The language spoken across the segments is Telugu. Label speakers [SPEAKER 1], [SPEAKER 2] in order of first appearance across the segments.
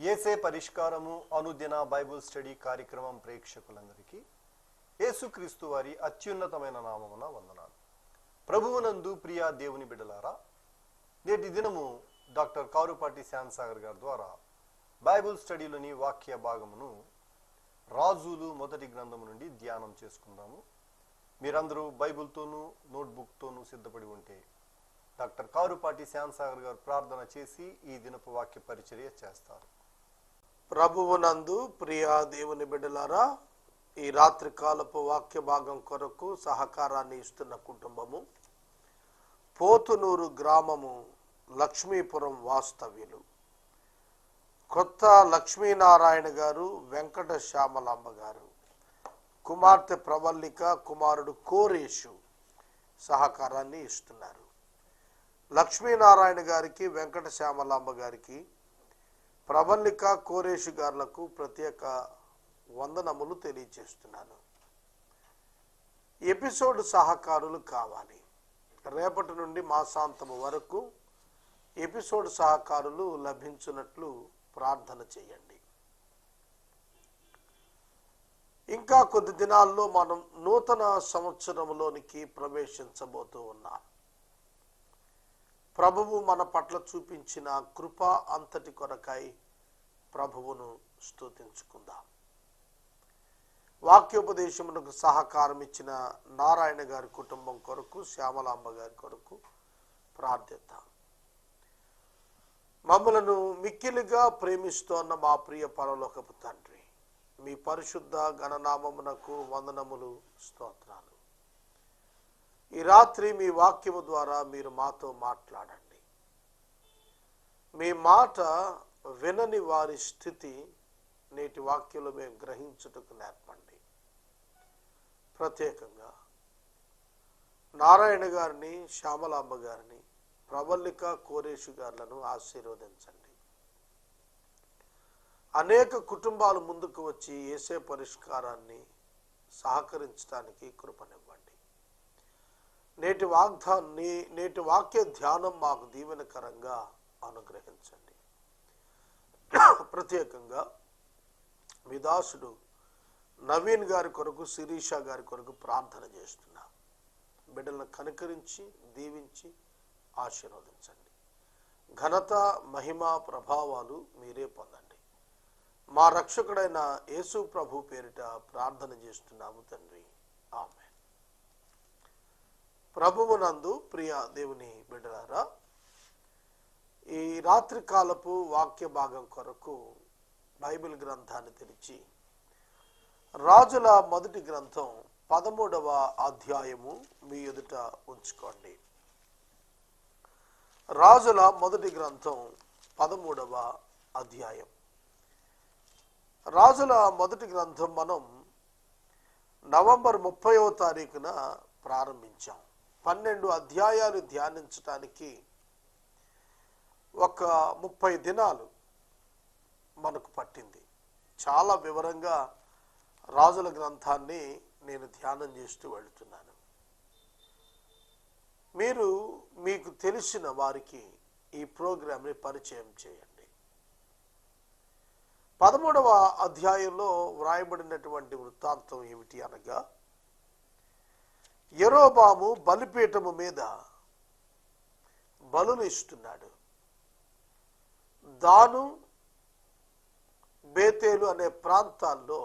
[SPEAKER 1] ఏసే పరిష్కారము అనుదిన బైబుల్ స్టడీ కార్యక్రమం ప్రేక్షకులందరికీ యేసుక్రీస్తు వారి అత్యున్నతమైన నామమున వందనాలు. ప్రభువునందు ప్రియా దేవుని బిడలారా నేటి దినము డాక్టర్ కారుపాటి శ్యామ్సాగర్ గారి ద్వారా బైబుల్ స్టడీలోని వాక్య భాగమును రాజులు మొదటి గ్రంథము నుండి ధ్యానం చేసుకుందాము. మీరందరూ బైబిల్తోనూ నోట్బుక్తోనూ సిద్ధపడి ఉంటే డాక్టర్ కారుపాటి శ్యామ్సాగర్ గారు ప్రార్థన చేసి ఈ దినపు వాక్య పరిచర్య చేస్తారు.
[SPEAKER 2] ప్రభువునందు ప్రియా దేవుని బిడ్డలారా ఈ రాత్రి కాలపు వాక్య భాగం కొరకు సహకారాన్ని ఇస్తున్న కుటుంబము పోతునూరు గ్రామము లక్ష్మీపురం వాస్తవ్యులు. కొత్త లక్ష్మీనారాయణ గారు వెంకట శ్యామలాంబ గారు కుమార్తె ప్రవల్లిక కుమారుడు కోరేషు సహకారాన్ని ఇస్తున్నారు. లక్ష్మీనారాయణ గారికి వెంకట శ్యామలాంబ గారికి ప్రవల్లిక కోరేషు గారులకు ప్రత్యేక వందనములు తెలియచేస్తున్నాను. ఎపిసోడ్ సహకారులు కావాలి. రేపటి నుండి మాసాంతము వరకు ఎపిసోడ్ సహకారులు లభించినట్లు ప్రార్థన చేయండి. ఇంకా కొద్ది దినాల్లో మనం నూతన సంవత్సరంలోనికి ప్రవేశించబోతూ ఉన్నాం. ప్రభువు మన పట్ల చూపించిన కృప అంతటి కొరకై ప్రభువును స్తుతించుకుందాం. వాక్యోపదేశమునకు సహకారం ఇచ్చిన నారాయణ గారి కుటుంబం కొరకు శ్యామలాంబ గారి కొరకు ప్రార్థిద్దాం. మమ్మలను మిక్కిలిగా ప్రేమిస్తోన్న మా ప్రియ పరలోకపు తండ్రి మీ పరిశుద్ధ గణనామమునకు వందనములు స్తోత్రాలు. ఈ రాత్రి మీ వాక్యము ద్వారా మీరు మాతో మాట్లాడండి. మీ మాట వినని వారి స్థితి నేటి వాక్యంలో మేము గ్రహించుటకు నేర్పండి. ప్రత్యేకంగా నారాయణ గారిని శ్యామలాంబ గారిని ప్రవల్లిక కోరేషు గారులను ఆశీర్వదించండి. అనేక కుటుంబాలు ముందుకు వచ్చి ఏసే పరిష్కారాన్ని సహకరించడానికి కృపనివ్వండి. నేటి వాగ్దాన్ని నేటి వాక్య ధ్యానం మాకు దీవెనకరంగా అనుగ్రహించండి. ప్రత్యేకంగా మీ దాసుడు నవీన్ గారి కొరకు శిరీష గారి కొరకు ప్రార్థన చేస్తున్నా. బిడ్డలను కనుకరించి దీవించి ఆశీర్వదించండి. ఘనత మహిమ ప్రభావాలు మీరే పొందండి. మా రక్షకుడైన యేసు ప్రభు పేరిట ప్రార్థన చేస్తున్నాము తండ్రి. ఆమె ప్రభువునందు ప్రియ దేవుని బిడ్డలారా ఈ రాత్రి కాలపు వాక్య భాగం కొరకు బైబిల్ గ్రంథాన్ని తెరిచి రాజుల మొదటి గ్రంథం పదమూడవ అధ్యాయము మీ ఎదుట ఉంచుకోండి. రాజుల మొదటి గ్రంథం పదమూడవ అధ్యాయం. రాజుల మొదటి గ్రంథం మనం నవంబర్ ముప్పైవ తారీఖున ప్రారంభించాం. పన్నెండు అధ్యాయాలు ధ్యానించటానికి ఒక ముప్పై దినాలు మనకు పట్టింది. చాలా వివరంగా రాజుల గ్రంథాన్ని నేను ధ్యానం చేస్తూ వెళుతున్నాను. మీరు మీకు తెలిసిన వారికి ఈ ప్రోగ్రాంని పరిచయం చేయండి. పదమూడవ అధ్యాయంలో వ్రాయబడినటువంటి వృత్తాంతం ఏమిటి అనగా ఎరోబాము బలిపీఠము మీద బలులు ఇస్తున్నాడు. దాను బేతేలు అనే ప్రాంతాల్లో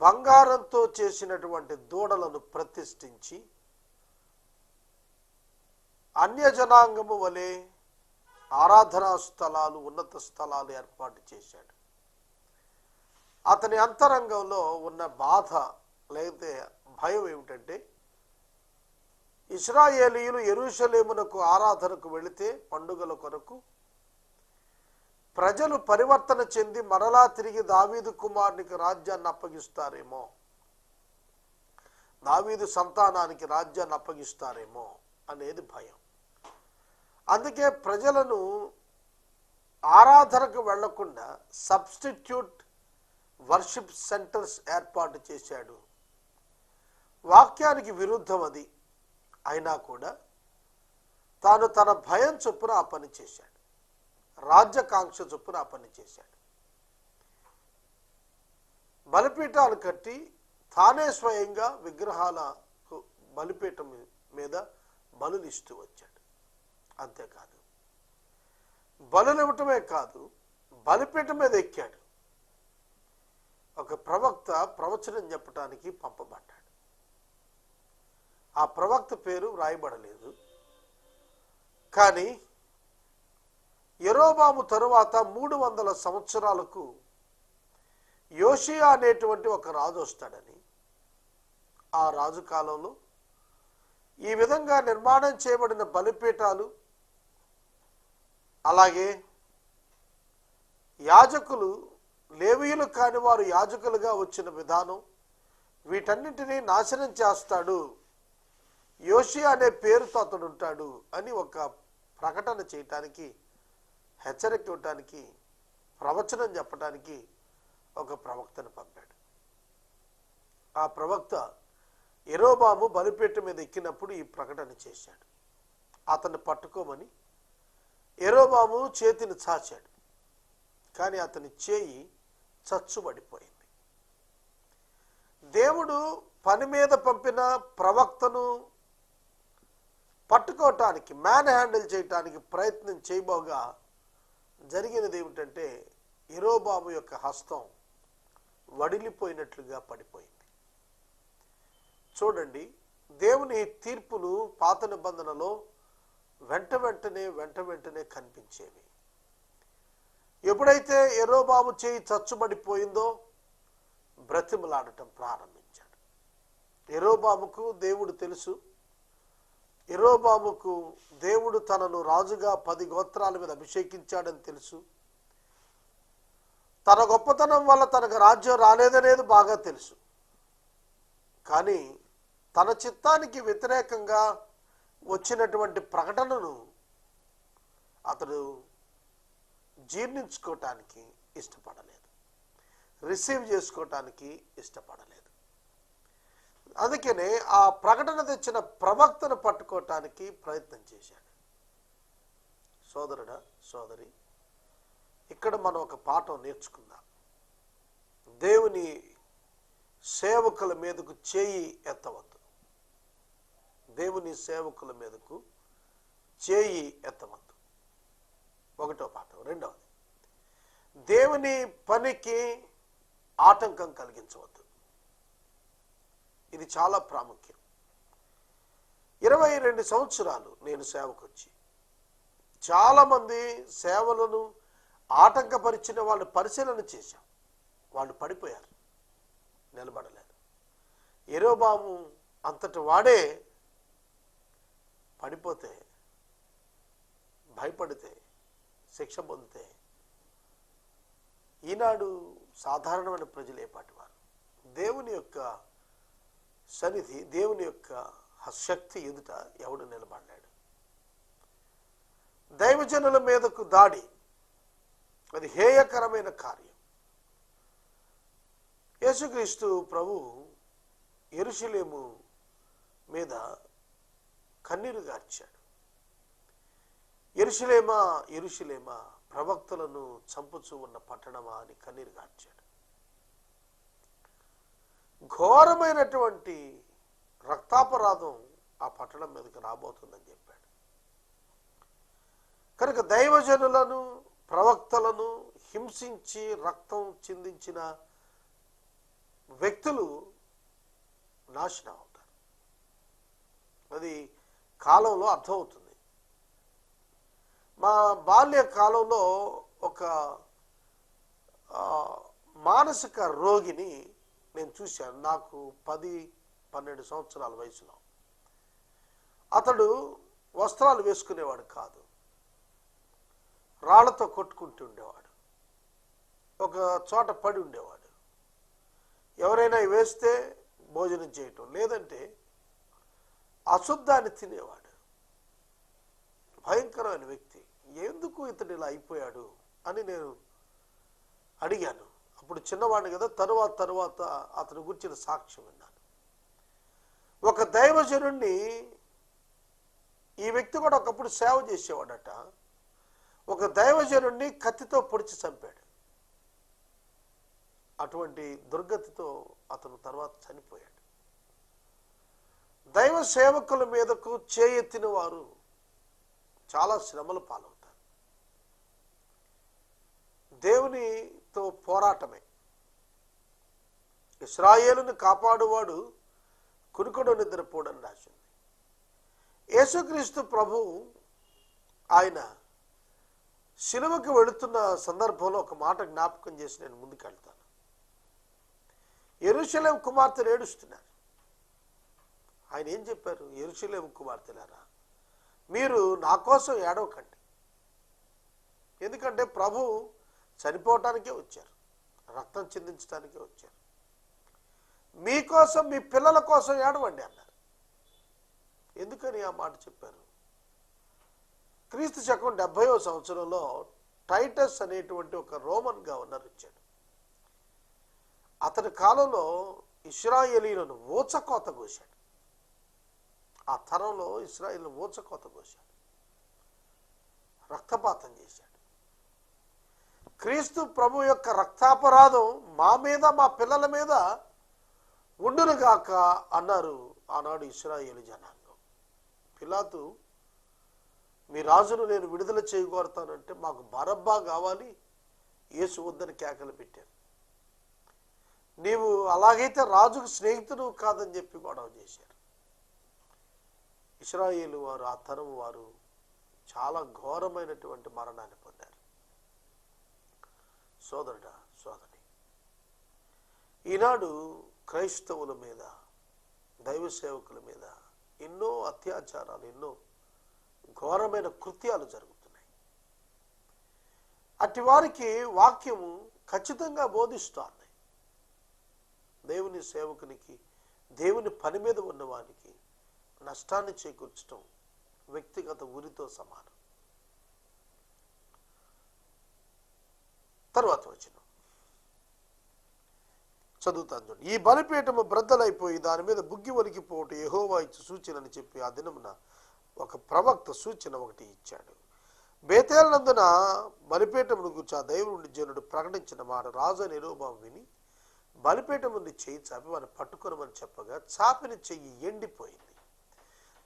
[SPEAKER 2] బంగారంతో చేసినటువంటి దూడలను ప్రతిష్ఠించి అన్యజనాంగము వలె ఆరాధనా స్థలాలు ఉన్నత స్థలాలు ఏర్పాటు చేశాడు. అతని అంతరంగంలో ఉన్న బాధ లేకపోతే భయం ఏమిటంటే ఇస్రాయేలీయులు ఎరుషలేమునకు ఆరాధనకు వెళితే పండుగల కొరకు ప్రజలు పరివర్తన చెంది మరలా తిరిగి దావీదు కుమారునికి రాజ్యాన్ని అప్పగిస్తారేమో? దావీదు సంతానానికి రాజ్యాన్ని అప్పగిస్తారేమో అనేది భయం. అందుకే ప్రజలను ఆరాధనకు వెళ్ళకుండా సబ్స్టిట్యూట్ వర్షిప్ సెంటర్స్ ఏర్పాటు చేశాడు వాక్యానికి విరుద్ధం అది. అయినా కూడా తాను తన భయం చొప్పున ఆ పని చేశాడు. రాజ్యకాంక్ష చొప్పున ఆ పని చేశాడు. బలిపీఠాలు కట్టి తానే స్వయంగా విగ్రహాలకు బలిపీఠం మీద బలులు ఇస్తూ వచ్చాడు. అంతేకాదు బలులు ఇవ్వటమే కాదు బలిపీఠం మీద ఎక్కాడు. ఒక ప్రవక్త ప్రవచనం చెప్పటానికి పంపబడ్డాడు. ఆ ప్రవక్త పేరు వ్రాయబడలేదు. కానీ ఎరోబాము తరువాత మూడు వందల సంవత్సరాలకు యోషియా అనేటువంటి ఒక రాజు వస్తాడని. ఆ రాజు కాలంలో ఈ విధంగా నిర్మాణం చేయబడిన బలిపీఠాలు అలాగే యాజకులు లేవీయులు కాని వారు యాజకులుగా వచ్చిన విధానం వీటన్నిటినీ నాశనం చేస్తాడు. యోషి అనే పేరుతో అతడు ఉంటాడు అని ఒక ప్రకటన చేయటానికి హెచ్చరిక ఇవ్వటానికి ప్రవచనం చెప్పడానికి ఒక ప్రవక్తను పంపాడు. ఆ ప్రవక్త ఎరోబాము బలిపేట మీద ఎక్కినప్పుడు ఈ ప్రకటన చేశాడు. అతన్ని పట్టుకోమని ఎరోబాము చేతిని చాచాడు. కానీ అతని చేయి చచ్చుబడిపోయింది. దేవుడు పని మీద పంపిన ప్రవక్తను పట్టుకోవటానికి మ్యాన్ హ్యాండిల్ చేయటానికి ప్రయత్నం చేయబోగా జరిగినది ఏమిటంటే ఇరోబాబు యొక్క హస్తం వడిలిపోయినట్లుగా పడిపోయింది. చూడండి దేవుని తీర్పులు పాత నిబంధనలో వెంట వెంటనే వెంట వెంటనే కనిపించేవి. ఎప్పుడైతే ఎరోబాబు చేయి చచ్చుబడిపోయిందో బ్రతిమలాడటం ప్రారంభించాడు. ఎరోబాబుకు దేవుడు తెలుసు ఎరోబాబుకు దేవుడు తనను రాజుగా పది గోత్రాల మీద అభిషేకించాడని తెలుసు. తన గొప్పతనం వల్ల తనకు రాజ్యం రాలేదనేది బాగా తెలుసు. కానీ తన చిత్తానికి వ్యతిరేకంగా వచ్చినటువంటి ప్రకటనను అతడు జీర్ణించుకోవటానికి ఇష్టపడలేదు. రిసీవ్ చేసుకోవటానికి ఇష్టపడలేదు. అందుకనే ఆ ప్రకటన తెచ్చిన ప్రవక్తను పట్టుకోవటానికి ప్రయత్నం చేశాడు. సోదరుడా సోదరి ఇక్కడ మనం ఒక పాఠం నేర్చుకుందాం. దేవుని సేవకుల మీదకు చేయి ఎత్తవద్దు. దేవుని సేవకుల మీదకు చేయి ఎత్తవద్దు. ఒకటో పాఠం రెండవది. దేవుని పనికి ఆటంకం కలిగించవద్దు. ఇది చాలా ప్రాముఖ్యం. ఇరవై రెండు సంవత్సరాలు నేను సేవకు వచ్చి చాలామంది సేవలను ఆటంకపరిచిన వాళ్ళు పరిశీలన చేశాం. వాళ్ళు పడిపోయారు. నిలబడలేదు. ఎరోబాము అంతటి వాడే పడిపోతే భయపడితే శిక్ష పొందితే ఈనాడు సాధారణమైన ప్రజలు ఏపాటి వారు? దేవుని యొక్క సన్నిధి దేవుని యొక్క శక్తి ఎదుట ఎవడు నిలబడ్డాడు దైవజనుల మీదకు దాడి అది హేయకరమైన కార్యం. యేసుక్రీస్తు ప్రభు ఎరుషలేము మీద కన్నీరు గార్చాడు. ఎరుషలేమా ఎరుషలేమా ప్రవక్తలను చంపుచూ ఉన్న పట్టణమా అని కన్నీరు గార్చాడు. ఘోరమైనటువంటి రక్తాపరాధం ఆ పట్టణం మీదకి రాబోతుందని చెప్పాడు. కనుక దైవజనులను ప్రవక్తలను హింసించి రక్తం చిందించిన వ్యక్తులు నాశనం అవుతారు. అది కాలంలో అర్థమవుతుంది. మా బాల్య కాలంలో ఒక మానసిక రోగిని నేను చూశాను నాకు పది పన్నెండు సంవత్సరాల వయసులో. అతడు వస్త్రాలు వేసుకునేవాడు కాదు. రాళ్ళతో కొట్టుకుంటూ ఉండేవాడు. ఒక చోట పడి ఉండేవాడు. ఎవరైనా వేస్తే భోజనం చేయటం లేదంటే అశుద్ధాన్ని తినేవాడు. భయంకరమైన వ్యక్తి. ఎందుకు ఇతడు ఇలా అయిపోయాడు అని నేను అడిగాను. అప్పుడు చిన్నవాడిని కదా తరువాత తరువాత అతని గురించిన సాక్ష్యం విన్నాను. ఒక దైవజనుణ్ణి ఈ వ్యక్తి కూడా ఒకప్పుడు సేవ చేసేవాడట. ఒక దైవజనుడిని కత్తితో పొడిచి చంపాడు. అటువంటి దుర్గతితో అతను తర్వాత చనిపోయాడు. దైవ సేవకుల మీదకు చేయెత్తిన వారు చాలా శ్రమలు పాలవుతారు. దేవుని తో పోరాటమే. ఇస్రాయేలును కాపాడువాడు కునుకుడు నిద్రపోడని రాసింది. యేసుక్రీస్తు ప్రభు ఆయన శిలువకు వెళుతున్న సందర్భంలో ఒక మాట జ్ఞాపకం చేసి నేను ముందుకెళ్తాను. ఎరుశలేం కుమార్తెలు ఏడుస్తున్నారు. ఆయన ఏం చెప్పారు? ఎరుశలేం కుమార్తెలారా మీరు నా కోసం ఏడవకండి. ఎందుకంటే ప్రభు చనిపోవటానికే వచ్చారు. రక్తం చిందించడానికే వచ్చారు. మీకోసం మీ పిల్లల కోసం ఏడవండి అన్నారు. ఎందుకని ఆ మాట చెప్పారు? క్రీస్తు శకం డెబ్భైవ సంవత్సరంలో టైటస్ అనేటువంటి ఒక రోమన్ గవర్నర్ వచ్చాడు. అతని కాలంలో ఇస్రాయేలీలను ఊచకోత కోశాడు. ఆ తరంలో ఇస్రాయేల్ ఊచకోత కోశాడు. రక్తపాతం చేశాడు. క్రీస్తు ప్రభు యొక్క రక్తాపరాధం మా మీద మా పిల్లల మీద ఉండునుగాక అన్నారు ఆనాడు ఇస్రాయేలు జనాంగం. పిలాతు మీ రాజును నేను విడుదల చేయగోరుతానంటే మాకు బరబ్బా కావాలి యేసు వద్దని కేకలు పెట్టారు. నీవు అలాగైతే రాజుకు స్నేహితుడు కాదని చెప్పి గొడవ చేశారు. ఇస్రాయేలు వారు ఆ తరం వారు చాలా ఘోరమైనటువంటి మరణాన్ని పొందారు. సోదరుడా సోదరి. ఈనాడు క్రైస్తవుల మీద దైవ సేవకుల మీద ఎన్నో అత్యాచారాలు ఎన్నో ఘోరమైన కృత్యాలు జరుగుతున్నాయి. అట్టి వారికి వాక్యము ఖచ్చితంగా బోధిస్తోంది. దేవుని సేవకునికి దేవుని పని మీద ఉన్నవానికి నష్టాన్ని చేకూర్చడం వ్యక్తిగత ఉరితో సమానం. తర్వాత వచ్చిన చదువుతాను చూడండి ఈ బలిపీఠము బ్రద్దలైపోయి దాని మీద బుగ్గి వలికిపోవటం ఎహోవా ఇచ్చి సూచన అని చెప్పి ఆ దినమున ఒక ప్రవక్త సూచన ఒకటి ఇచ్చాడు. బేతేలనందున బలిపీఠమును గురించి ఆ దైవుడి జనుడు ప్రకటించిన మాట రాజు నిరూపం విని బలిపీఠముని చేయి చాపి వాడిని పట్టుకొనమని చెప్పగా చాపిన చెయ్యి ఎండిపోయింది.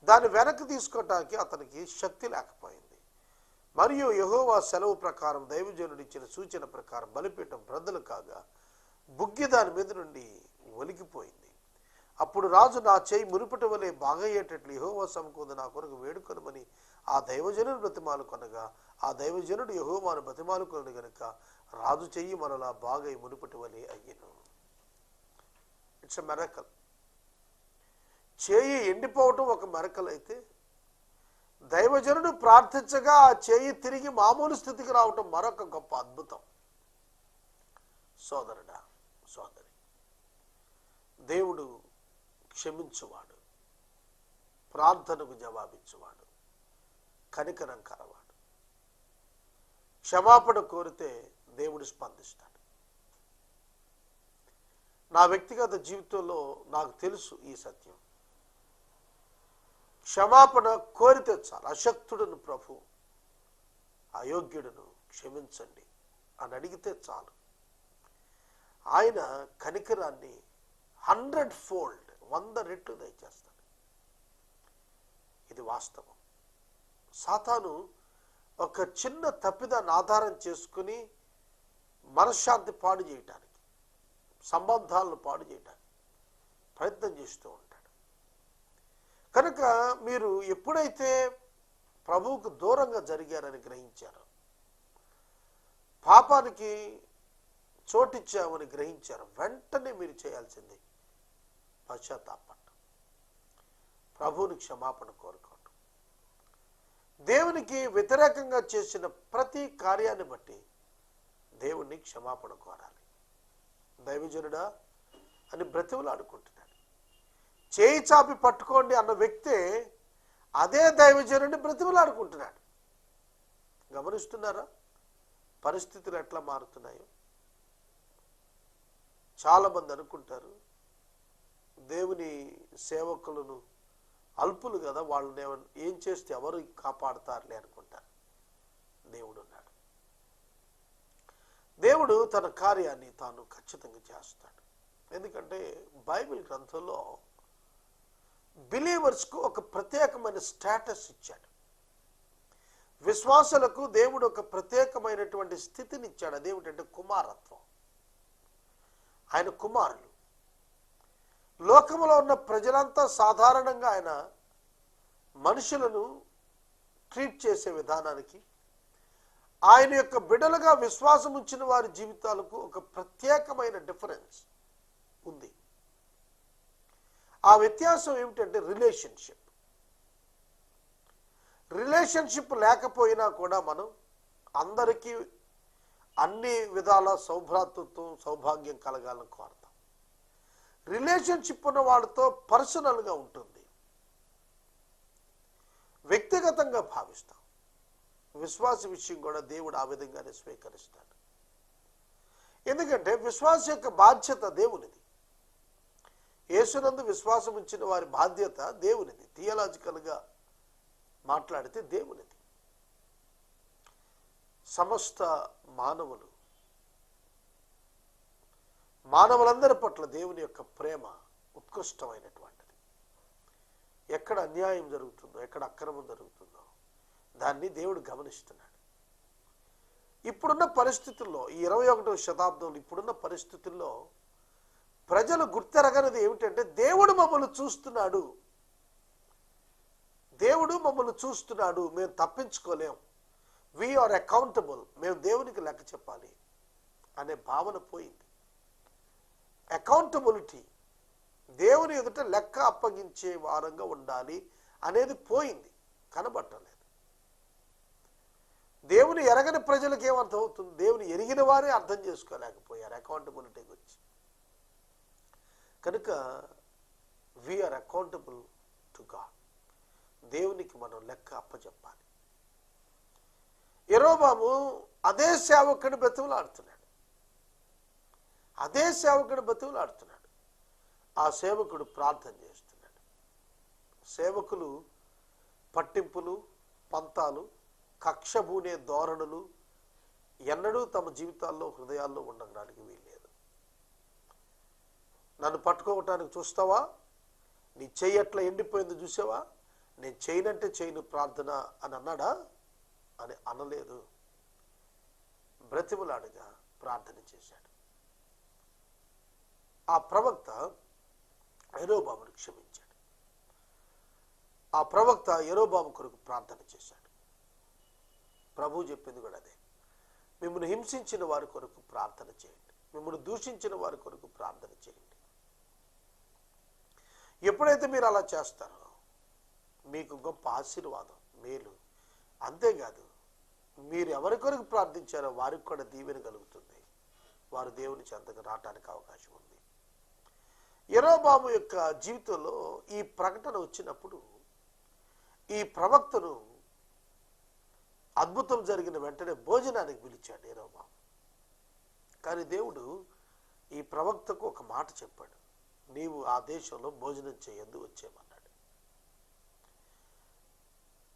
[SPEAKER 2] దాన్ని వెనక్కి తీసుకోవటానికి అతనికి శక్తి లేకపోయింది. మరియు యహోవా సెలవు ప్రకారం దైవజనుడు ఇచ్చిన సూచన ప్రకారం బలిపీఠం బ్రద్దలు కాగా బుగ్గి దాని మీద నుండి ఒలికిపోయింది అప్పుడు రాజు నా చేయి మునుపటి వలె బాగయ్యేటట్లు యహోవా సమకూంది నా కొరకు వేడుకొనమని ఆ దైవజనుడు బ్రతిమాలు కొనగా ఆ దైవజనుడు యహోవాను బ్రతిమాలు కొనడు గనుక రాజు చెయ్యి మనలా బాగై మునుపటి వలె అయ్యను. ఇట్స్ మెరకల్ చేయి ఎండిపోవటం ఒక మెరకల్ అయితే దైవజనుడు ప్రార్థించగా ఆ చేయి తిరిగి మామూలు స్థితికి రావటం మరొక గొప్ప అద్భుతం. సోదరుడా సోదరి దేవుడు క్షమించువాడు ప్రార్థనకు జవాబిచ్చువాడు కనికరం కలవాడు. క్షమాపణ కోరితే దేవుడు స్పందిస్తాడు. నా వ్యక్తిగత జీవితంలో నాకు తెలుసు ఈ సత్యం. క్షమాపణ కోరితే చాలు. అశక్తుడును ప్రభు అయోగ్యుడును క్షమించండి అని అడిగితే చాలు. ఆయన కనికరాన్ని హండ్రెడ్ ఫోల్డ్ వంద రెట్లు దయచేస్తాడు. ఇది వాస్తవం. సాతాను ఒక చిన్న తప్పిదాన్ని ఆధారం చేసుకుని మనశ్శాంతి పాడు చేయటానికి సంబంధాలను పాడు చేయటానికి ప్రయత్నం చేస్తూ ఉంటాడు. కనుక మీరు ఎప్పుడైతే ప్రభువుకు దూరంగా జరిగారని గ్రహించారు పాపానికి చోటిచ్చామని గ్రహించారు వెంటనే మీరు చేయాల్సింది పశ్చాత్తాపం ప్రభువుని క్షమాపణ కోరుకోండి దేవునికి వ్యతిరేకంగా చేసిన ప్రతి కార్యాన్ని బట్టి దేవుణ్ణి క్షమాపణ కోరాలి. దైవజనుడా అని బ్రతిమలాడుకుంటున్నాడు. చేయి చాపి పట్టుకోండి అన్న వ్యక్తే అదే దైవజనుడిని బ్రతిమలాడుకుంటున్నాడు. గమనిస్తున్నారా? పరిస్థితులు ఎట్లా మారుతున్నాయో? చాలామంది అనుకుంటారు దేవుని సేవకులను అల్పులు కదా వాళ్ళని ఏం చేస్తే ఎవరు కాపాడతారులే అనుకుంటారు. దేవుడు ఉన్నాడు దేవుడు తన కార్యాన్ని తాను ఖచ్చితంగా చేస్తాడు. ఎందుకంటే బైబిల్ గ్రంథంలో బిలీవర్స్కు ఒక ప్రత్యేకమైన స్టేటస్ ఇచ్చాడు. విశ్వాసులకు దేవుడు ఒక ప్రత్యేకమైనటువంటి స్థితిని ఇచ్చాడు. అదేమిటంటే కుమారత్వం. ఆయన కుమారులు. లోకంలో ఉన్న ప్రజలంతా సాధారణంగా ఆయన మనుషులను ట్రీట్ చేసే విధానానికి ఆయన యొక్క బిడలుగా విశ్వాసం ఉంచిన వారి జీవితాలకు ఒక ప్రత్యేకమైన డిఫరెన్స్ ఉంది. ఆ వ్యత్యాసం ఏమిటంటే రిలేషన్షిప్. రిలేషన్షిప్ లేకపోయినా కూడా మనం అందరికీ అన్ని విధాల సౌభ్రాతృత్వం సౌభాగ్యం కలగాలని కోరతాం. రిలేషన్షిప్ ఉన్న వాళ్ళతో పర్సనల్గా ఉంటుంది. వ్యక్తిగతంగా భావిస్తాం. విశ్వాస విషయం కూడా దేవుడు ఆ విధంగానే స్వీకరిస్తాడు. ఎందుకంటే విశ్వాస యొక్క బాధ్యత దేవునిది. యేసునందు విశ్వాసం ఉంచిన వారి బాధ్యత దేవునిది. థియలాజికల్గా మాట్లాడితే దేవునిది. సమస్త మానవులు మానవులందరి పట్ల దేవుని యొక్క ప్రేమ ఉత్కృష్టమైనటువంటిది. ఎక్కడ అన్యాయం జరుగుతుందో ఎక్కడ అక్రమం జరుగుతుందో దాన్ని దేవుడు గమనిస్తున్నాడు. ఇప్పుడున్న పరిస్థితుల్లో ఈ ఇరవై ఒకటవ శతాబ్దంలో ఇప్పుడున్న పరిస్థితుల్లో ప్రజలు గుర్తెరగనది ఏమిటంటే దేవుడు మమ్మల్ని చూస్తున్నాడు. దేవుడు మమ్మల్ని చూస్తున్నాడు. మేము తప్పించుకోలేం. వీఆర్ అకౌంటబుల్ మేము దేవునికి లెక్క చెప్పాలి అనే భావన పోయింది. అకౌంటబిలిటీ దేవుని ఎదుట లెక్క అప్పగించే వారంగా ఉండాలి అనేది పోయింది. కనబట్టలేదు. దేవుని ఎరగని ప్రజలకు ఏమర్థం అవుతుంది దేవుని ఎరిగిన వారే అర్థం చేసుకోలేకపోయారు అకౌంటబిలిటీ గురించి. కనుక వీఆర్ అకౌంటబుల్ టు గాడ్ దేవునికి మనం లెక్క అప్పచెప్పాలి ఎరోబాము అదే సేవకుని బతువులాడుతున్నాడు అదే సేవకుడు బతువులాడుతున్నాడు ఆ సేవకుడు ప్రార్థన చేస్తున్నాడు. సేవకులు పట్టింపులు పంతాలు కక్షబూనే ధోరణులు ఎన్నడూ తమ జీవితాల్లో హృదయాల్లో ఉండడానికి వీళ్ళు నన్ను పట్టుకోవటానికి చూస్తావా? నీ చెయ్యి ఎట్లా ఎండిపోయిందో చూసావా? నేను చేయనంటే చేయను ప్రార్థన అని అన్నాడా? అని అనలేదు. బ్రతిమలాడుగా ప్రార్థన చేశాడు. ఆ ప్రవక్త ఎరోబాబును క్షమించాడు. ఆ ప్రవక్త ఎరోబాబు కొరకు ప్రార్థన చేశాడు. ప్రభు చెప్పింది కూడా అదే. మిమ్మల్ని హింసించిన వారి కొరకు ప్రార్థన చేయండి. మిమ్మల్ని దూషించిన వారి కొరకు ప్రార్థన చేయండి. ఎప్పుడైతే మీరు అలా చేస్తారో మీకు గొప్ప ఆశీర్వాదం మేలు. అంతేకాదు మీరు ఎవరి కొరకు ప్రార్థించారో వారికి కూడా దీవెన కలుగుతుంది. వారు దేవుని చెంతకు రావడానికి అవకాశం ఉంది. ఎరోబాబు యొక్క జీవితంలో ఈ ప్రకటన వచ్చినప్పుడు ఈ ప్రవక్తను అద్భుతం జరిగిన వెంటనే భోజనానికి పిలిచాడు ఎరోబాబు కానీ దేవుడు ఈ ప్రవక్తకు ఒక మాట చెప్పాడు. నీవు ఆ దేశంలో భోజనం చేయొద్దు వచ్చేయమన్నాడు.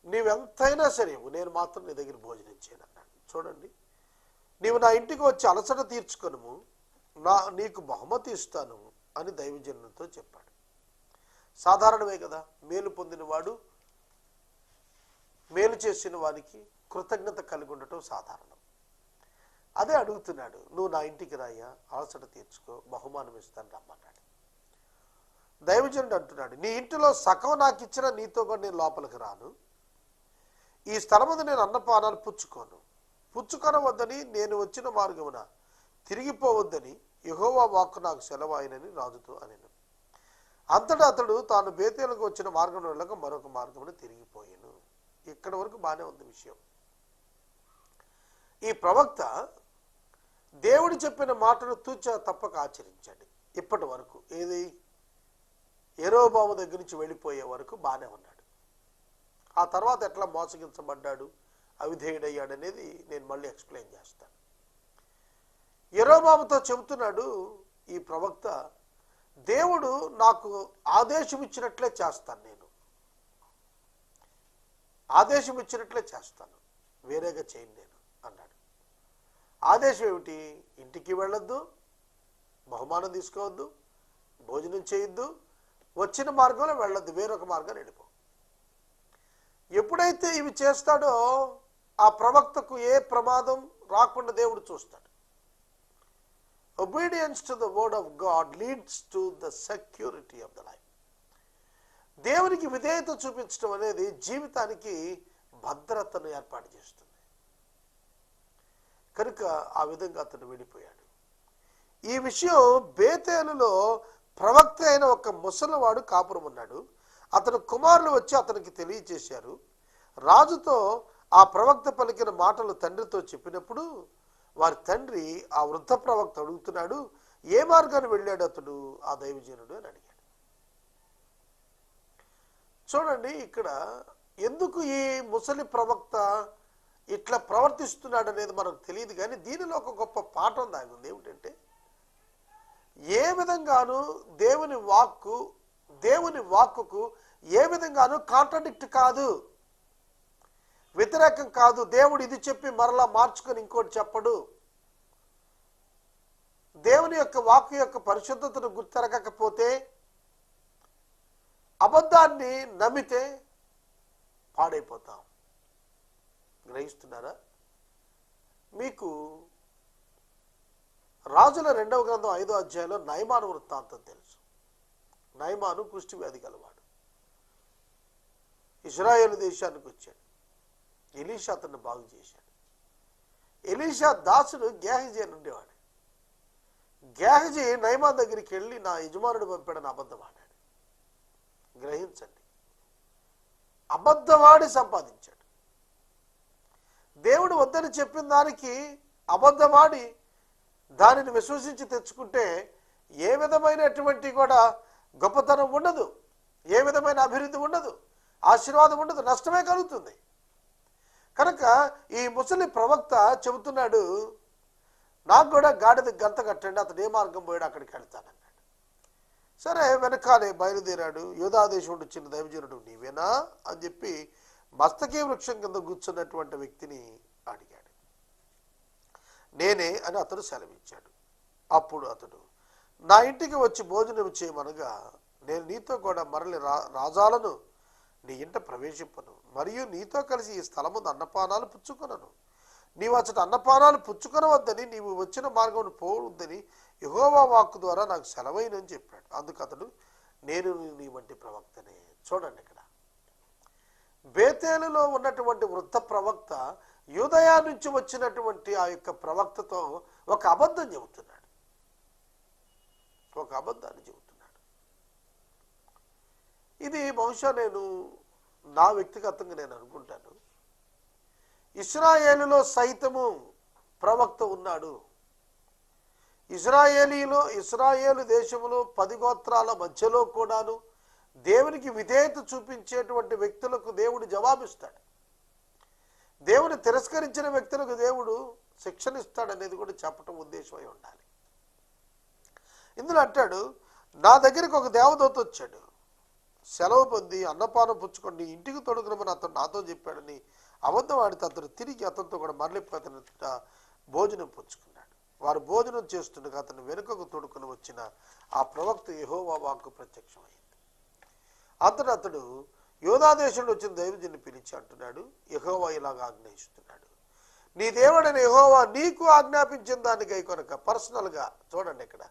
[SPEAKER 2] నీవెంతైనా సరే నేను మాత్రం నీ దగ్గర భోజనం చేయను అన్నాడు. చూడండి నీవు నా ఇంటికి వచ్చి అలసట తీర్చుకొనుము నా నీకు బహుమతి ఇస్తాను అని దైవజనులతో చెప్పాడు. సాధారణమే కదా మేలు పొందినవాడు మేలు చేసిన వానికి కృతజ్ఞత కలిగి ఉండటం సాధారణం. అదే అడుగుతున్నాడు నువ్వు నా ఇంటికి రాయా అలసట తీర్చుకో బహుమానం ఇస్తాను రమ్మన్నాడు. దైవజనుడు అంటున్నాడు నీ ఇంటిలో సగం నాకు ఇచ్చిన నీతో కూడా నేను లోపలికి రాను. ఈ స్థలముందు నేను అన్నపానాలు పుచ్చుకోను. పుచ్చుకొనవద్దని నేను వచ్చిన మార్గమున తిరిగిపోవద్దని యహోవా వాక్కు నాకు సెలవాయినని రాజుతో అని అంతటా అతడు తాను బేతేలకు వచ్చిన మార్గం వెళ్ళక మరొక మార్గమును తిరిగిపోయాను. ఇక్కడ వరకు బాగానే ఉంది విషయం. ఈ ప్రవక్త దేవుడు చెప్పిన మాటను తూచా తప్పక ఆచరించండి. ఇప్పటి వరకు ఏది? ఎరోబాబు దగ్గర నుంచి వెళ్ళిపోయే వరకు బాగానే ఉన్నాడు. ఆ తర్వాత ఎట్లా మోసగించబడ్డాడు అవిధేయుడయ్యాడు అనేది నేను మళ్ళీ ఎక్స్ప్లెయిన్ చేస్తాను. ఎరోబాబుతో చెబుతున్నాడు ఈ ప్రవక్త దేవుడు నాకు ఆదేశం ఇచ్చినట్లే చేస్తాను నేను. ఆదేశం ఇచ్చినట్లే చేస్తాను. వేరేగా చేయను నేను అన్నాడు. ఆదేశం ఏమిటి? ఇంటికి వెళ్ళొద్దు బహుమానం తీసుకోవద్దు భోజనం చేయొద్దు వచ్చిన మార్గంలో వెళ్ళొద్దు వేరొక మార్గం వెళ్ళిపో. ఎప్పుడైతే ఇవి చేస్తాడో ఆ ప్రవక్తకు ఏ ప్రమాదం రాకుండా దేవుడు చూస్తాడు. Obedience to the word of God leads to the security of the life దేవునికి విధేయత చూపించడం అనేది జీవితానికి భద్రతను ఏర్పాటు చేస్తుంది. కనుక ఆ విధంగా అతను వెళ్ళిపోయాడు. ఈ విషయం బేతేలులో ప్రవక్త అయిన ఒక ముసలివాడు కాపురం ఉన్నాడు. అతను కుమారులు వచ్చి అతనికి తెలియచేశారు. రాజుతో ఆ ప్రవక్త పలికిన మాటలు తండ్రితో చెప్పినప్పుడు వారి తండ్రి ఆ వృద్ధ ప్రవక్త అడుగుతున్నాడు ఏ మార్గాన్ని వెళ్ళాడు అతడు ఆ దైవజనుడు? అని అడిగాడు. చూడండి ఇక్కడ ఎందుకు ఈ ముసలి ప్రవక్త ఇట్లా ప్రవర్తిస్తున్నాడు అనేది మనకు తెలియదు కానీ దీనిలో ఒక గొప్ప పాఠం దాగి ఉంది ఏమిటంటే ఏ విధంగానూ దేవుని వాక్కు దేవుని వాక్కుకు ఏ విధంగానూ కాంట్రడిక్ట్ కాదు. వ్యతిరేకం కాదు. దేవుడు ఇది చెప్పి మరలా మార్చుకొని ఇంకోటి చెప్పడు. దేవుని యొక్క వాక్కు యొక్క పరిశుద్ధతను గుర్తెరగకపోతే అబద్ధాన్ని నమ్మితే పాడైపోతాం. గ్రహిస్తున్నారా? మీకు రాజుల రెండవ గ్రంథం ఐదో అధ్యాయంలో నయమాను వృత్తాంతం తెలుసు. నయమాను కుష్టి వ్యాధి గలవాడు. ఇజ్రాయేల్ దేశానికి వచ్చాడు. ఎలీషా అతన్ని బాగు చేశాడు. ఎలీషా దాసుడు గ్యాహజీ అని ఉండేవాడు. గ్యాహజీ నయమాన్ దగ్గరికి వెళ్ళి నా యజమానుడు పంపాడని అబద్ధమాడాడు గ్రహించండి. అబద్ధవాడి సంపాదించాడు. దేవుడు వద్దని చెప్పిన దానికి అబద్ధమాడి దానిని విశ్వసించి తెచ్చుకుంటే ఏ విధమైనటువంటి కూడా గొప్పతనం ఉండదు. ఏ విధమైన అభివృద్ధి ఉండదు. ఆశీర్వాదం ఉండదు. నష్టమే కలుగుతుంది. కనుక ఈ ముసలి ప్రవక్త చెబుతున్నాడు నాకు కూడా గాడిద గంత కట్టండి అతడు ఏ మార్గం పోయాడు అక్కడికి వెళ్తానన్నాడు. సరే వెనకాలే బయలుదేరాడు. యోధాదేశం చిన్న దైవజనుడు నీవేనా? అని చెప్పి మస్తకీ వృక్షం కింద కూర్చున్నటువంటి వ్యక్తిని అడిగాడు. నేనే అని అతడు సెలవిచ్చాడు. అప్పుడు అతడు నా ఇంటికి వచ్చి భోజనం చేయమనగా నేను నీతో కూడా మరలి రా రాజాలను నీ ఇంట ప్రవేశింపను మరియు నీతో కలిసి ఈ స్థలము అన్నపానాలు పుచ్చుకొనను. నీవు అచ్చట అన్నపానాలు పుచ్చుకొనవద్దని నీవు వచ్చిన మార్గం పోవద్దని యహోవా వాక్కు ద్వారా నాకు సెలవైనని చెప్పాడు. అందుకు అతడు నేను నీ వంటి ప్రవక్తనే. చూడండి ఇక్కడ. బేతేలులో ఉన్నటువంటి వృద్ధ ప్రవక్త యూదయా నుంచి వచ్చినటువంటి ఆ యొక్క ప్రవక్తతో ఒక అబద్ధం చెబుతున్నాడు. ఒక అబద్ధాన్ని చెబుతున్నాడు. ఇది బహుశా నేను నా వ్యక్తిగతంగా నేను అనుకుంటాను. ఇస్రాయేలులో సైతము ప్రవక్త ఉన్నాడు. ఇజ్రాయేలీలో ఇస్రాయేలు దేశంలో పది గోత్రాల మధ్యలో కూడాను దేవునికి విధేయత చూపించేటువంటి వ్యక్తులకు దేవుడు జవాబిస్తాడు. దేవుని తిరస్కరించిన వ్యక్తులకు దేవుడు శిక్షణ ఇస్తాడనేది కూడా చెప్పటం ఉద్దేశమై ఉండాలి. ఇందులో అంటాడు నా దగ్గరికి ఒక దేవదూత వచ్చాడు. సెలవు పొంది అన్నపానం పుచ్చుకొని ఇంటికి తొడుగురమని అతను నాతో చెప్పాడని అబద్ధం ఆడితే అతను తిరిగి అతనితో కూడా మరలి భోజనం పుచ్చుకున్నాడు. వారు భోజనం చేస్తుండగా అతను వెనుకకు తొడుకుని వచ్చిన ఆ ప్రవక్త యహోవా వాక్కు ప్రత్యక్షమైంది. అతడు అతడు యోధాదేశంలో వచ్చిన దైవజన్ని పిలిచి అంటున్నాడు యహోవా ఇలాగా ఆజ్ఞాయిస్తున్నాడు. నీ దేవుడైన యహోవా నీకు ఆజ్ఞాపించిన దాన్ని గైకొనక పర్సనల్గా చూడండి ఇక్కడ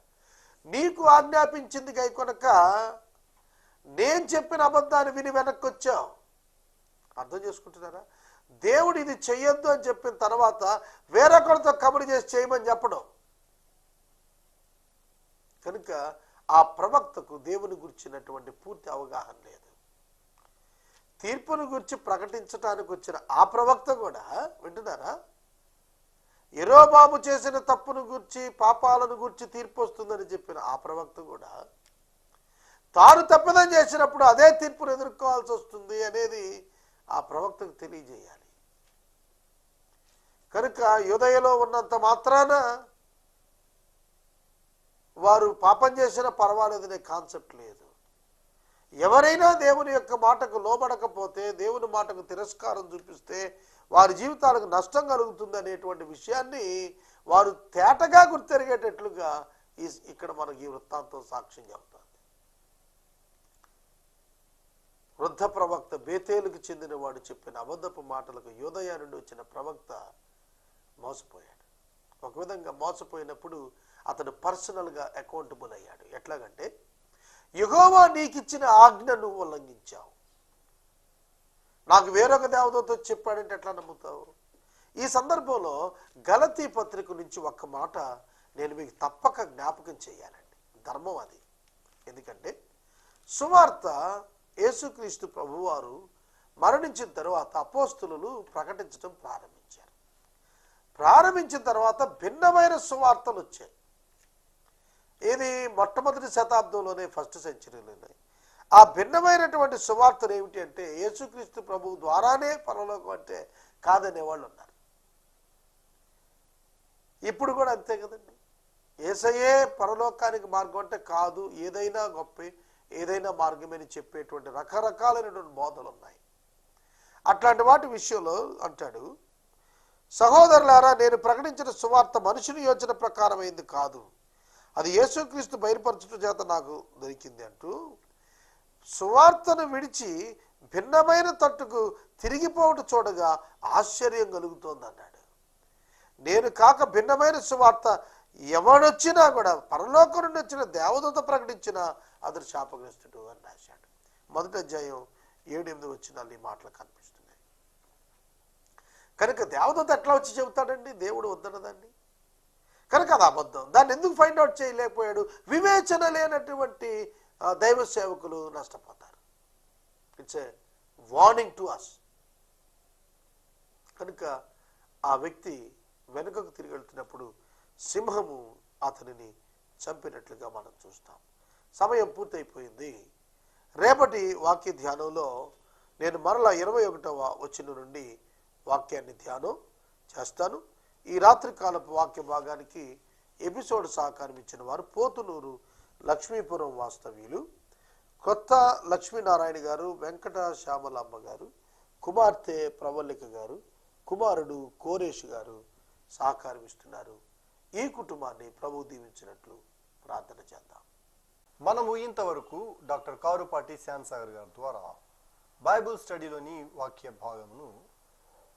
[SPEAKER 2] నీకు ఆజ్ఞాపించింది గైకొనక నేను చెప్పిన అబద్ధాన్ని విని వెనక్కి వచ్చావు అర్థం చేసుకుంటున్నారా? దేవుడు ఇది చెయ్యొద్దు అని చెప్పిన తర్వాత వేరొకరితో కబడి చేసి చేయమని చెప్పడం. కనుక ఆ ప్రవక్తకు దేవుని గురించినటువంటి పూర్తి అవగాహన లేదు. తీర్పును గురించి ప్రకటించడానికి వచ్చిన ఆ ప్రవక్త కూడా వింటున్నారా? ఎరోబాబు చేసిన తప్పును గురించి పాపాలను గురించి తీర్పు వస్తుందని చెప్పిన ఆ ప్రవక్త కూడా తాను తప్పిదం చేసినప్పుడు అదే తీర్పును ఎదుర్కోవాల్సి వస్తుంది అనేది ఆ ప్రవక్తకు తెలియజేయాలి. కనుక యుదయలో ఉన్నంత మాత్రాన వారు పాపం చేసినా పర్వాలేదనే కాన్సెప్ట్ లేదు. ఎవరైనా దేవుని యొక్క మాటకు లోబడకపోతే దేవుని మాటకు తిరస్కారం చూపిస్తే వారి జీవితాలకు నష్టం కలుగుతుంది అనేటువంటి విషయాన్ని వారు తేటగా గుర్తెరిగేటట్లుగా ఈ ఇక్కడ మనకి ఈ వృత్తాంతం సాక్ష్యం చెబుతుంది వృద్ధ ప్రవక్త బేతేలుకు చెందిన వాడు చెప్పిన అబద్ధపు మాటలకు యోదయ నుండి వచ్చిన ప్రవక్త మోసపోయాడు. ఒక విధంగా మోసపోయినప్పుడు అతడు పర్సనల్గా అకౌంటబుల్ అయ్యాడు. ఎట్లాగంటే యహోవా నీకిచ్చిన ఆజ్ఞను ఉల్లంఘించావు. నాకు వేరొక దేవతతో చెప్పాడంటే ఎట్లా నమ్ముతావు? ఈ సందర్భంలో గలతీ పత్రిక నుంచి ఒక్క మాట నేను మీకు తప్పక జ్ఞాపకం చేయాలండి. ధర్మం అది. ఎందుకంటే సువార్త యేసుక్రీస్తు ప్రభువారు మరణించిన తరువాత అపోస్తులు ప్రకటించడం ప్రారంభించారు. ప్రారంభించిన తర్వాత భిన్నమైన సువార్తలు వచ్చాయి. ఇది మొట్టమొదటి శతాబ్దంలోనే ఫస్ట్ సెంచరీలోనే ఆ భిన్నమైనటువంటి సువార్తలు ఏమిటి అంటే యేసుక్రీస్తు ప్రభు ద్వారానే పరలోకం అంటే కాదనే వాళ్ళు ఉన్నారు. ఇప్పుడు కూడా అంతే కదండి. ఏసయే పరలోకానికి మార్గం అంటే కాదు ఏదైనా గొప్ప ఏదైనా మార్గమని చెప్పేటువంటి రకరకాలైనటువంటి బోధలు ఉన్నాయి. అట్లాంటి వాటి విషయంలో అంటాడు సహోదరులారా నేను ప్రకటించిన సువార్త మనుషుని యోచన ప్రకారమైంది కాదు. అది యేసుక్రీస్తు బయలుపరచడం చేత నాకు దొరికింది అంటూ సువార్తను విడిచి భిన్నమైన తట్టుకు తిరిగిపోవట చూడగా ఆశ్చర్యం కలుగుతోంది అన్నాడు. నేను కాక భిన్నమైన సువార్త ఎవడొచ్చినా కూడా పరలోకం నుండి వచ్చిన దేవదూత ప్రకటించిన అతడు శాపగ్రస్తుడు అని రాశాడు. మొదటి అధ్యాయం ఏడు ఎనిమిది వచ్చిన ఈ మాటలు కనిపిస్తున్నాయి. కనుక దేవదూత ఎట్లా వచ్చి చెబుతాడండి? దేవుడు వద్దనదండి కనుక అది అబద్ధం దాన్ని ఎందుకు ఫైండ్ అవుట్ చేయలేకపోయాడు? వివేచన లేనటువంటి దైవ సేవకులు నష్టపోతారు. It's a warning to us కనుక ఆ వ్యక్తి వెనుకకు తిరిగి వెళ్తున్నప్పుడు సింహము అతనిని చంపినట్లుగా మనం చూస్తాం. సమయం పూర్తయిపోయింది. రేపటి వాక్య ధ్యానంలో నేను మరలా ఇరవై ఒకటవ వచ్చిన నుండి వాక్యాన్ని ధ్యానం చేస్తాను. ఈ రాత్రి కాలపు వాక్య భాగానికి ఎపిసోడ్ సహకారం ఇచ్చిన వారు పోతునూరు లక్ష్మీపురం వాస్తవ్యులు కొత్త లక్ష్మీనారాయణ గారు వెంకట శ్యామలమ్మ గారు కుమార్తె ప్రవల్లిక గారు కుమారుడు కోరేష్ గారు సహకారం ఇస్తున్నారు. ఈ కుటుంబాన్ని ప్రభు దీవించినట్లు ప్రార్థన చేద్దాం.
[SPEAKER 1] మనము ఇంతవరకు డాక్టర్ కారుపాటి శ్యాంసాగర్ గారి ద్వారా బైబిల్ స్టడీలోని వాక్య భాగమును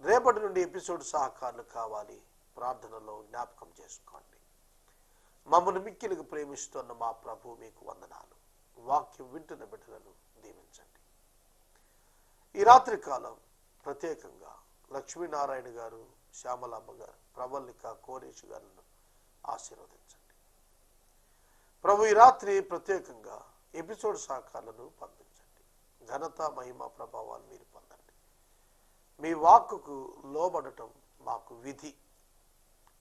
[SPEAKER 2] రేపటి నుండి ఎపిసోడ్ సహకారులు కావాలి. ప్రార్థనలో జ్ఞాపకం చేసుకోండి. మమ్మల్ని మిక్కిలకు ప్రేమిస్తున్న మా ప్రభు మీకు వందనాలు. వాక్యం వింటున్న బిడ్డలను దీవించండి. ఈ రాత్రి కాలం ప్రత్యేకంగా లక్ష్మీనారాయణ గారు శ్యామలమ్మ గారు ప్రవల్లిక కోరేష్ గారులను ఆశీర్వదించండి. ప్రభు ఈ రాత్రి ప్రత్యేకంగా ఎపిసోడ్ సహకారులను పంపించండి. ఘనత మహిమ ప్రభావాలు మీరు మీ వాక్కుకు లోబడటం మాకు విధి.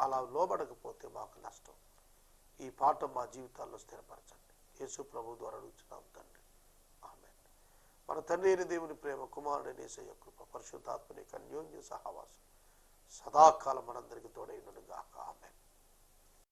[SPEAKER 2] అలా లోబడకపోతే మాకు నష్టం. ఈ పాఠం మా జీవితాల్లో స్థిరపరచండి. యేసు ప్రభు ద్వారా అడుగుతున్నాం తండ్రి. ఆమె మన తండ్రి అయిన దేవుని ప్రేమ కుమారుడు నేసయ్య కృప పరిశుద్ధాత్మని కన్యోన్య సహవాసం సదాకాలం మనందరికీ తోడైనను ఆమె